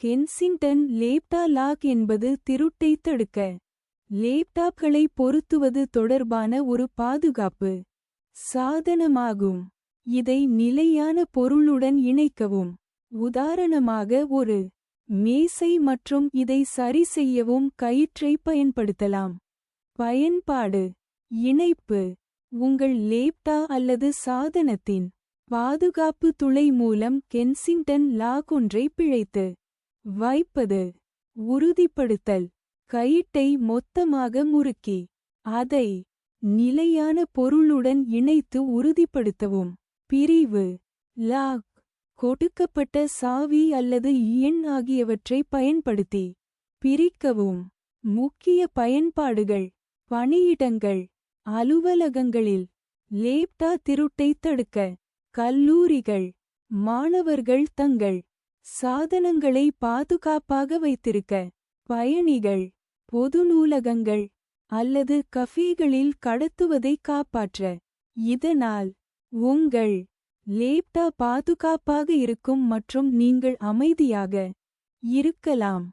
Kensington லேப்டா lock என்பது திருட்டை தடுக்க லேப்டாப்களை பொருத்துவது தொடர்பான ஒரு பாதுகாப்பு. சாதனமாகும். இதை நிலையான பொருளுடன் இணைக்கவும். உதாரணமாக ஒரு மேசை மற்றும் இதை சரி செய்யவும் கயிற்றை பயன்படுத்தலாம். பயன்பாடு. இணைப்பு. உங்கள் லேப்டா அல்லது சாதனத்தின் பாதுகாப்பு துளை மூலம் கென்சிங்டன் லாக் ஒன்றை பிழைத்து வைப்பது. உறுதிப்படுத்தல். கயிட்டை மொத்தமாக முறுக்கி. அதை நிலையான பொருளுடன் இணைத்து உறுதிப்படுத்தவும். பிரிவு. லாக். கொடுக்கப்பட்ட சாவி அல்லது எண் ஆகியவற்றை பயன்படுத்தி பிரிக்கவும். முக்கிய பயன்பாடுகள். பணியிடங்கள். அலுவலகங்களில். லேப்டா திருட்டை தடுக்க. கல்லூரிகள். மாணவர்கள் தங்கள் சாதனங்களை பாதுகாப்பாக வைத்திருக்க பயணிகள் பொது நூலகங்கள் அல்லது கஃபேகளில் கடத்துவதை காப்பாற்ற. இதனால் உங்கள் லேப்டா பாதுகாப்பாக இருக்கும் மற்றும் நீங்கள் அமைதியாக இருக்கலாம்.